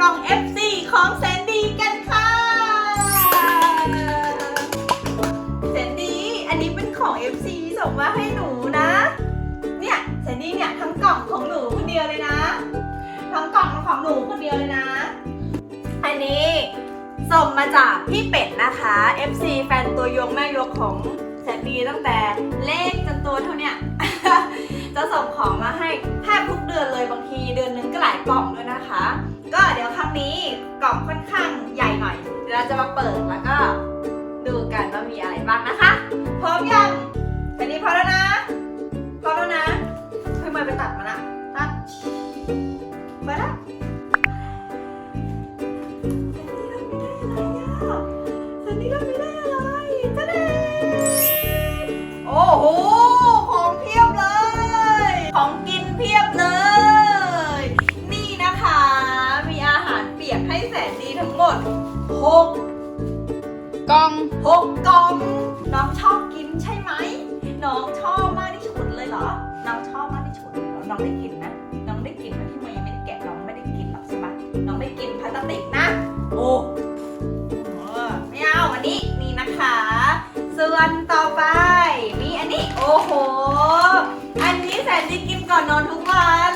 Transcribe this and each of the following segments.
กล่อง FC ของแสนดี้กันค่ะแสนดี้อันนี้เป็นของ FC ส่งมาให้หนูนะ เนี่ยแสนดี้เนี่ยทั้งกล่องของหนูคนเดียวเลยนะ ทั้งกล่องของหนูคนเดียวเลยนะ อันนี้ส่งมาจากพี่เป็ดนะคะ FC แฟนตัวยงแม่ยกของแสนดีตั้งแต่เล็กจนตัวเท่าเนี้ยจะส่งของมาให้แทบทุกเดือนเลยบางทีเดือนนึงก็หลายกล่องด้วยนะคะ ล่องค่อนข้างใหญ่หน่อย เดี๋ยวเราจะมาเปิดแล้วก็ดูกันว่ามีอะไรบ้างนะคะ พร้อมยังอันนี้พร้อมแล้วนะ พร้อมแล้วนะเฮ้ยมาไปตัดมาละ กล่อง หกกล่อง น้องชอบกินใช่ไหม น้องชอบมากที่สุดเลยเหรอ น้องชอบมากที่สุดเลยเหรอน้องได้กินไหมน้องได้กินไหมที่เมย์ยังไม่ได้แกะน้องไม่ได้กินหรอกใช่ปะน้องได้กินพลาสติกนะ โอ้เออไม่เอาอันนี้นี่นะคะ ส่วนต่อไปมีอันนี้โอ้โห อันนี้แสนดีกินก่อนนอนทุกวัน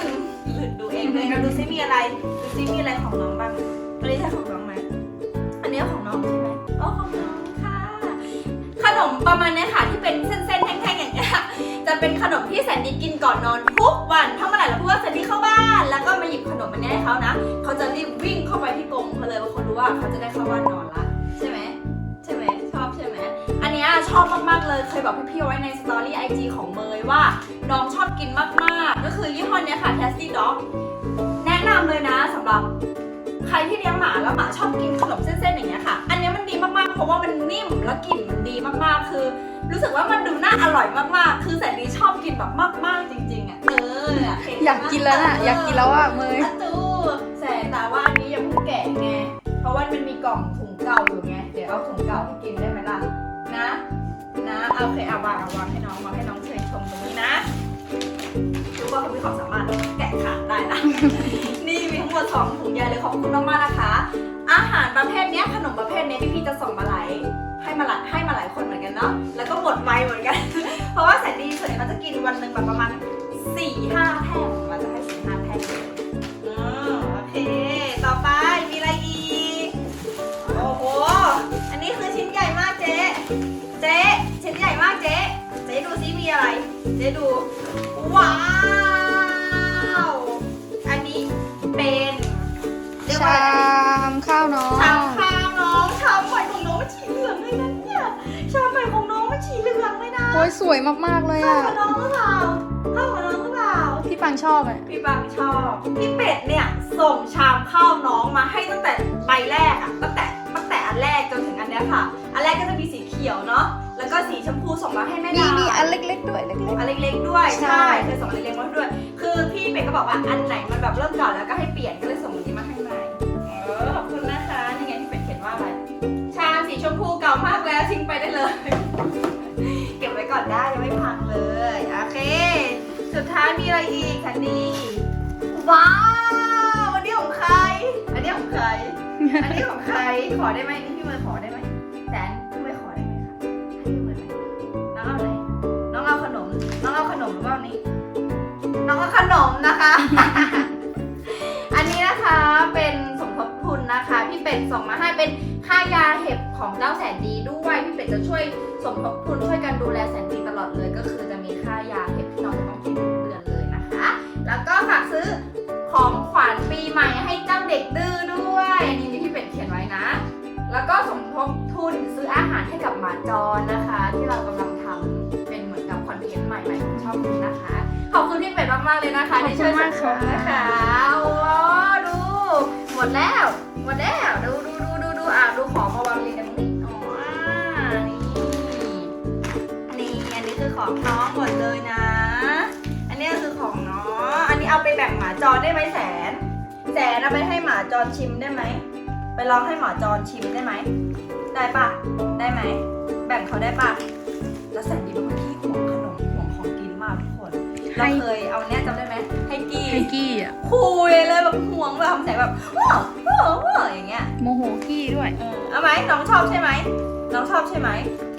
หรือดูเองเลยนะดูซิมีอะไร ดูซิมีอะไรของน้องบ้างอันนี้ใช่ของน้องไหมอันนี้ของน้องใช่ไหม มประมาณนี้ค่ะที่เป็นเส้นๆแท่งๆอย่างเงี้ยจะเป็นขนมที่แสนดีกินก่อนนอนทุกวันถ้าเมื่อไหร่เราพูดว่าแสนดีเข้าบ้าน แล้วก็มาหยิบขนมอันนี้ให้เขานะเขาจะรีบวิ่งเข้าไปที่กรงเขาเลยว่าเขารู้ว่าเขาจะได้เข้าบ้านนอนละใช่ไหมใช่ไหมชอบใช่ไหมอันเนี้ยชอบมากๆเลยเคยบอกพี่ๆไว้ในสตอรี่ไอจีของเมยว่าน้องชอบกินมากๆ ก็คือยี่ห้อเนี้ยค่ะ Tasty Dog แนะนำเลยนะสำหรับใครที่เลี้ยงหมาแล้วหมาชอบ คือ รู้สึกว่ามันดูน่าอร่อยมากๆ คือแสนดีชอบกินแบบมาก ๆ จริง ๆอะ เออเห็นไหมอยากกินแล้วน่ะอยากกินแล้วอะเมยประตูแสนแต่ว่าอันนี้ยังเพิ่งแกะไง เพราะว่ามันมีกล่องถุงเก่าอยู่ไง เดี๋ยวเอาถุงเก่าให้กินได้ไหมล่ะ นะ นะเอาโอเคเอาวางเอาวางให้น้องวางให้น้องเชยชมตรงนี้นะรู้ว่าเขามีความสามารถแกะขาดได้นะ นี่มีทั้งหมดสองถุงใหญ่เลยขอบคุณมากๆนะคะ อาหารประเภทเนี้ยขนมประเภทเนี้ยพี่พี่ๆจะส่งมาหลาย ให้มาหลายให้มาหลายคนเหมือนกันเนาะแล้วก็หมดไวเหมือนกัน เพราะว่าแสนดีส่วนใหญ่เขาจะกินวันหนึ่งแบบประมาณสี่ห้าแท่งเราจะให้สี่ห้าแท่งเลยอืมโอเค ต่อไปมีอะไรอีก โอ้โห อันนี้คือชิ้นใหญ่มากเจ๊ เจ๊ชิ้นใหญ่มากเจ๊ เจ๊ดูซิมีอะไร เจ๊ดู ว้าว อันนี้เป็นเรียกว่าอะไรม โอ้ยสวยมากๆเลยเข้าอะ กับน้องหรือเปล่าเข้ากับน้องหรือเปล่า พี่ปังชอบอะ พี่บางชอบพี่เป็ดเนี่ยส่งชามข้าวน้องมาให้ตั้งแต่ใบแรกอะตั้งแต่ตั้งแต่อันแรกจนถึงอันเนี้ยค่ะ อันแรกก็จะมีสีเขียวเนาะแล้วก็สีชมพูส่งมาให้แม่มีดามีอันเล็กๆด้วยเล็ก อันเล็กๆด้วยใช่ ใช่เคยส่งอันเล็กๆมาด้วย คือพี่เป็ดก็บอกว่าอันไหนมันแบบเริ่มเก่าแล้วก็ให้เปลี่ยนก็เลยส่ง มีอะไรอีกคันดีว้าว อันนี้ของใคร อันนี้ของใคร อันนี้ของใคร ขอได้ไหมนี่พี่เมย์ขอได้ไหมแสนพี่เมย์ขอได้ไหมคะให้พี่เมย์ไหมน้องเอาไหนน้องเอาขนม น้องเอาขนมหรือว่านนี้ น้องเอาขนมนะคะ อันนี้นะคะเป็นสมทบทุนนะคะ พี่เป็ดส่งมาให้เป็นค่ายาเห็บของเจ้าแสนดีด้วย พี่เป็ดจะช่วยสมทบทุนช่วยกันดูแลแสนดีตลอดเลยก็คือจะมีค่ายาเห็บที่น้องจะต้องกิน จรนะคะ ที่เรากำลังทำเป็นเหมือนกับคอนเทนต์ใหม่ๆของช่องนี้นะคะ ขอบคุณพี่เป็ดมากๆเลยนะคะที่ช่วยสมทบนะคะโอ้ดู หมดแล้ว หมดแล้ว ดูดูดูดูดูอะดูของมาวางเรียงกันนี้อ๋อนี่นี่อันนี้คือของน้องหมดเลยนะ อันนี้คือของน้อง อันนี้เอาไปแบ่งหมาจรได้ไหมแสน แสนเอาไปให้หมาจรชิมได้ไหมไปลองให้หมาจรชิมได้ไหม ได้ปะ ได้ไหม แบ่งเขาได้ปะแล้วแสนดีเป็นคนที่ห่วงขนมห่วงของกินมากทุกคน เราเคยเอาเนี้ยจำได้ไหมให้กี้ๆไฮกี้อะคุยเลยแบบห่วงแบบทำใส่แบบว้าวว้อย่างเงี้ยโมโหกี้ด้วย เออเอาไหมน้องชอบใช่ไหมน้องชอบใช่ไหม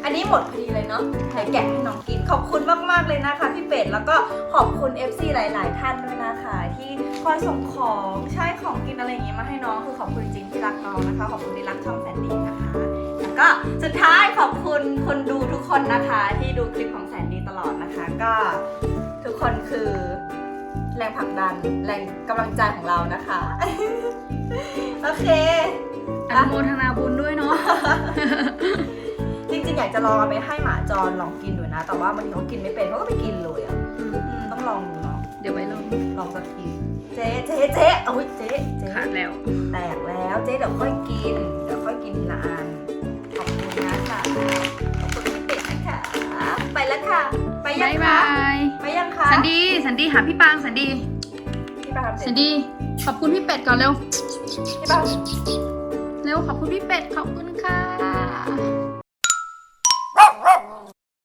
อันนี้หมดพอดีเลยเนาะเดี๋ยวแกะให้น้องกิน ขอบคุณมากๆเลยนะคะพี่เป็ด แล้วก็ขอบคุณ FC หลาย ๆ ท่านด้วยนะคะ ที่คอยส่งของใช้ของกินอะไรอย่างงี้มาให้น้อง คือขอบคุณจริงๆที่รักน้องนะคะ ขอบคุณที่รักช่องแสนดีนะคะแล้ว ก็สุดท้ายขอบคุณคนดูทุกคนนะคะ ที่ดูคลิปของแสนดีตลอดนะคะ ก็ทุกคนคือแรงผลักดันแรงกำลังใจของเรานะคะ โอเคอนุโมทนาบุญด้วยเนาะ จริงๆ อยากจะลองเอาไปให้หมาจรลองกินดูนะ แต่ว่าบางทีเขากินไม่เป็นเขาก็ไม่กินเลยอะอืมต้องลองดูเนาะ เดี๋ยวไปลอง ลองสักที เจ๊เจ๊เจ๊เอาเจ๊เจ๊ขาดแล้ว แตกแล้ว เจ๊เดี๋ยวค่อยกิน สันดีสันดีหาพี่ปางสันดี พี่ปาทำเสร็สัจนดี ขอบคุณพี่เป็ดก่อนเร็ว พี่ปาเร็วขอบคุณพี่เป็ดขอบคุณค่ะ